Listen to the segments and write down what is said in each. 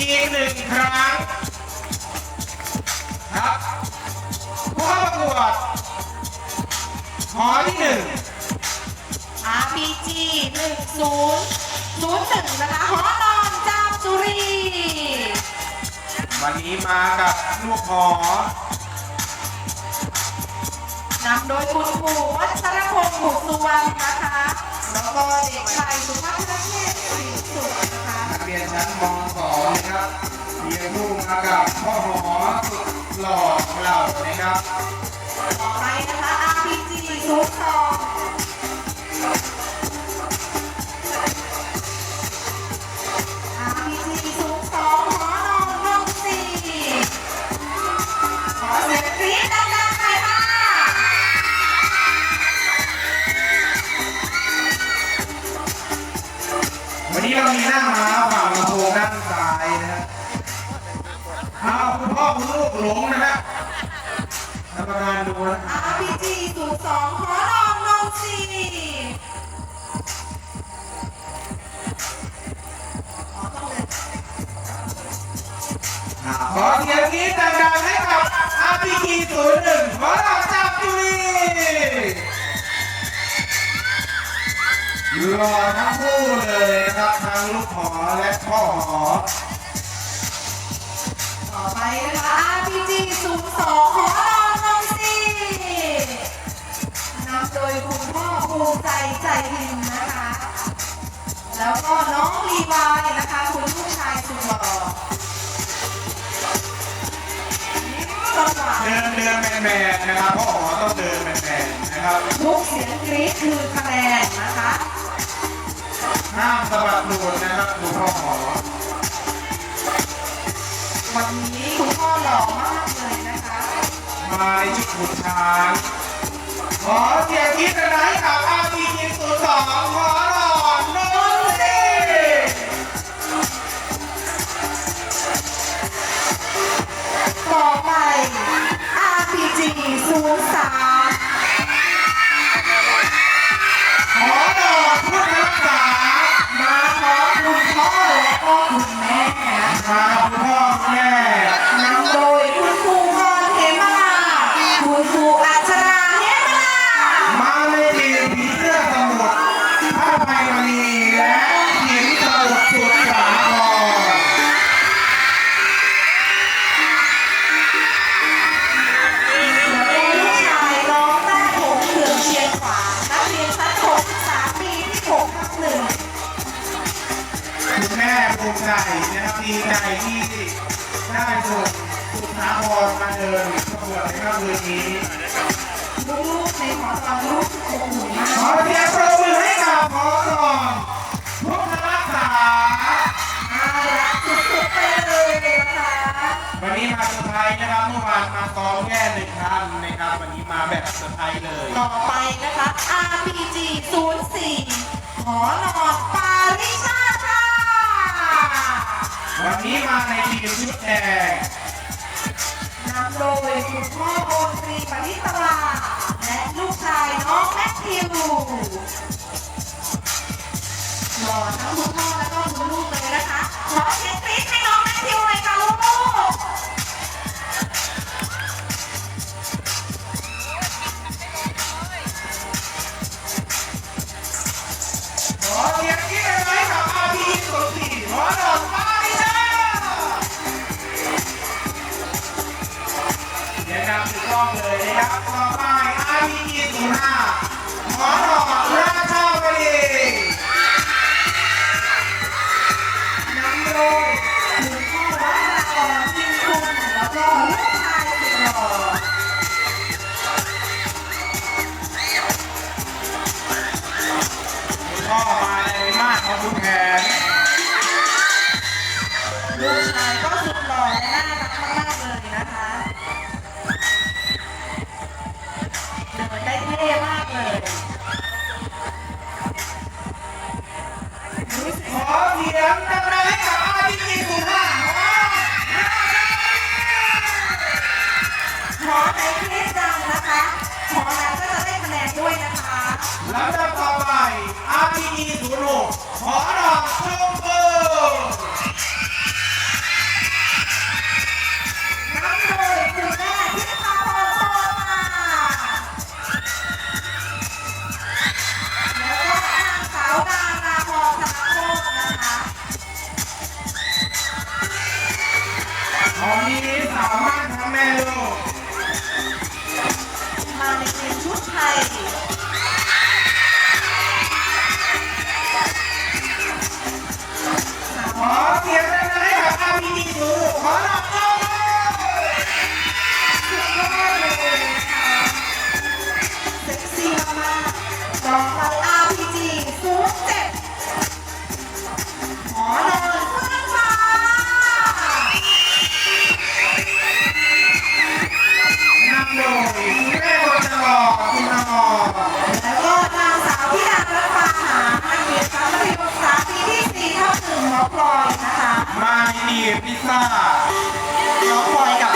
อีกหนึ่งครั้ง ครับผู้เข้าประกวดหอที่หนึ่ง RPG 1001นะคะหอนอนจามจุรีวันนี้มากับลูกหอนำโดยคุณครูวัชรพงศ์บุกสุวรรณนะคะ แล้วก็เด็กชายสุภาพพเทพศรีสุขนะคะนั กเรียนชั้นม .2 นะครับเรียนรู้มากับพ่อหอสุดหล่อของเรานะครับ ต่อไปนะคะ RPG 02 หลงนะฮะกรรมการดูนะ RPG 02ขอนองนองสีอ๋อต้องเลยอ่าขอเสียงกรี๊ดดังๆให้กับอาพีกีศูนย์หนึ่งขอเราจับจุลีรอทั้งคู่เลยนะครับทั้งลูกหอและพ่อหอต่อ ไปนะคะ RPG 02ขอนองนองสีนำโดยคุณพ่อภูมิใจใจหินนะคะ แล้วก็น้องลีวายนะคะ คุณลูกชายสุดหล่อจังหวะเดินเดินแมนแมนๆนะครับพ่อหอต้องเดินแมนแมนๆนะครับทุกเสียงกรี๊ดคือคะแนนนะคะห้ามสะบัดหนูดนะครับดูพ่อหอ วันนี้คุณพ่อหล่อมากเลยนะคะมาในชุดขุนช้างขอเสียงกรี๊ดดังๆให้กับอาพีกีศูนย์สองขอหน่อยโน้นสิต่อไป RPG 03ขอดอพุทธรักษามาพร้อคุณพ่อและก็คุณแม่ นะมาคุณพ่อคุณแม่ ภูมิใจนะครับดีใจที่ได้ส่งสุดสาครมาเดินประกวดในค่ำคืนนี้ลูกในหอตอนลูกอบอุ่นมาขอเสียงปรบมือให้กับพอรองพุทธรักษาน่ารักสุดๆไปเลยนะคะวันนี้มาเซอร์ไพรส์นะครับเมื่อวานมาซ้อมแค่หนึ่งท่านนะครับวันนี้มาแบบเซอร์ไพรส์เลย ต่อไปนะคะ RPG 04หอนอนป วันนี้มาในทีมชุดแดงนำโดยคุณพ่อโบนตรีปณิตวาและลูกชายน้องแมทธิวหล่อทั้งคุณพ่อและก็คุณลูกเลยนะคะ ขอเสียงกรี๊ดให้น้องแมทธิวหน่อยค่ะ ขอดอกราชาวดีนำโดยคุณพ่อวัฒนากรพิมคุณแล้วก็ลูกชายสุดหล่อ พ่อมาในมาดของคุณแผน บอยนะคะ มาดีพิซซ่าน้องพลอยกับ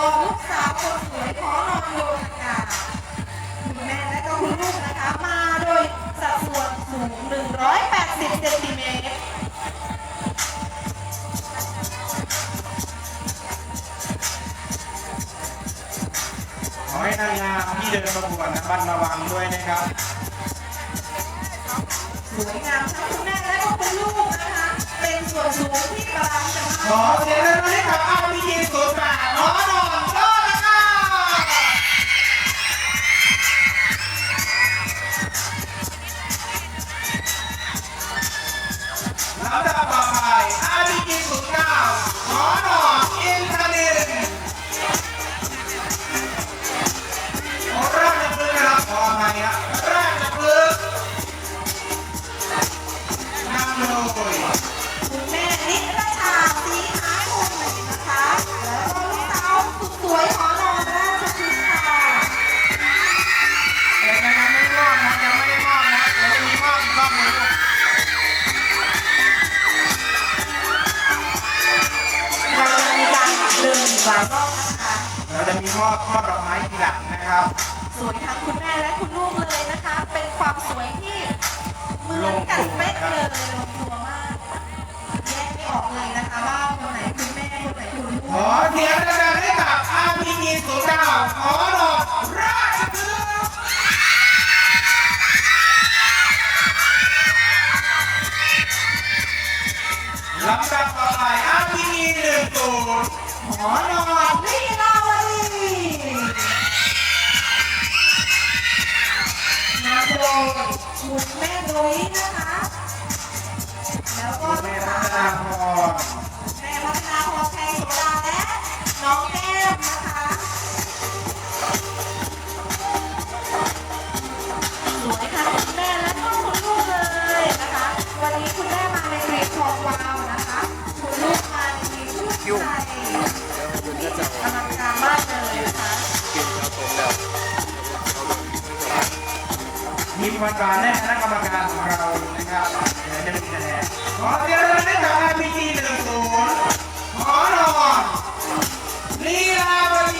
ทแล้วก็ลูกสาวคนสวยขอนอนโยธกาคุณแม่และก็คุณลูกนะคะมาโดยสัดส่วนสูง 180เซนติเมตรขอให้นางงามที่เดินประกวดนะบันระวังด้วยนะครับ สวยงามทั้งคุณแม่และก็คุณลูกนะคะ เป็นส่วนสูงที่กำลังจะขมาอเสียง นอีกหลายรอบนะคะเราจะมีมอบมอบดอกไม้ทีหลังนะครับ สวยทั้งคุณแม่และคุณลูกเลยนะคะ เป็นความสวยที่เหมือนกันเป๊ะเลยลงตัวมากแยกไม่ออกเลยนะคะว่าคนไหนคุณแม่คนไหนคุณลูขกอเสียงดังๆให้กับ RPG ศูนย์เก้าขอหลอกราชพฤกษ์ลำดับต่อไป หอนอนลีลาวดีนำโดยคุณแม่ดุยนะคะ แล้วก็แม่พัฒนาพรแม่พัฒนาพรแพงโสดาและน้องแก้มนะคะสวยค่ะคุณแม่และก็คุณลูกเลยนะคะ วันนี้คุณแม่มาในกรีดทองวาว กรีดชุดไทยอลังการมากเลยนะคะมีวันการแน่คณะกรรมการของเรานะครับเดี๋ยวจะมีคะแนนขอเสียงดังๆให้กับ RPG หนึ่งศูนย์ขอหลอกลีลาวดี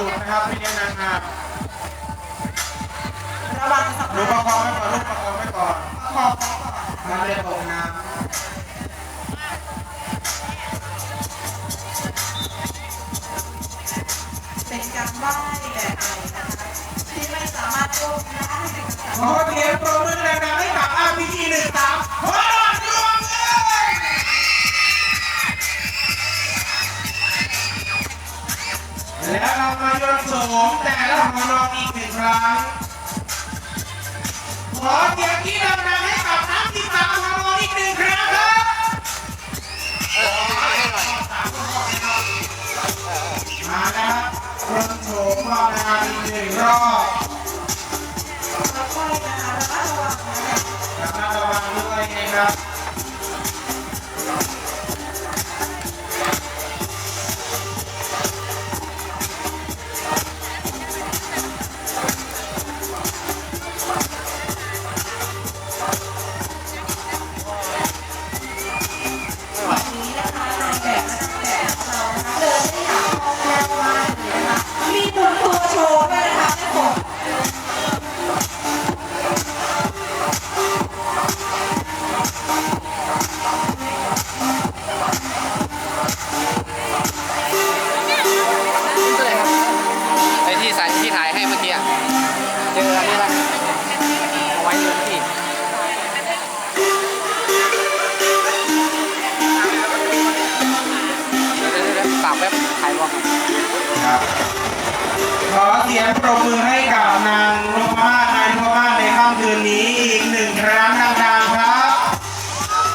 ดหัวหลุดนะครับพี่เลี้ยงนางงามระวังสะดูพาประนคองไว้ก่อนลูกประคองไว้ก่อนขอบไว้ก่อนมันเลยตกน้เป็นการไหว้แบบไหนนะคะที่ไม่สามารถโยกได้ำขอเสียงปรบมือดังๆให้กับ RPG หนึ่งสามขอร แล้วเรามาโยนโสมแต่ละหัวนอนอีกหนึ่งครั้ง ขอเสียงที่ดังๆให้กับทั้งที่สามหัวนอนอีกหนึ่งครั้งครับมานะครับรถโฉมรอบงานอีกหนึ่งรอบค่อยนะคะระมัดระวังนะคะระมัดระวังด้วยนะครับ สียงปรบมือให้กับนาง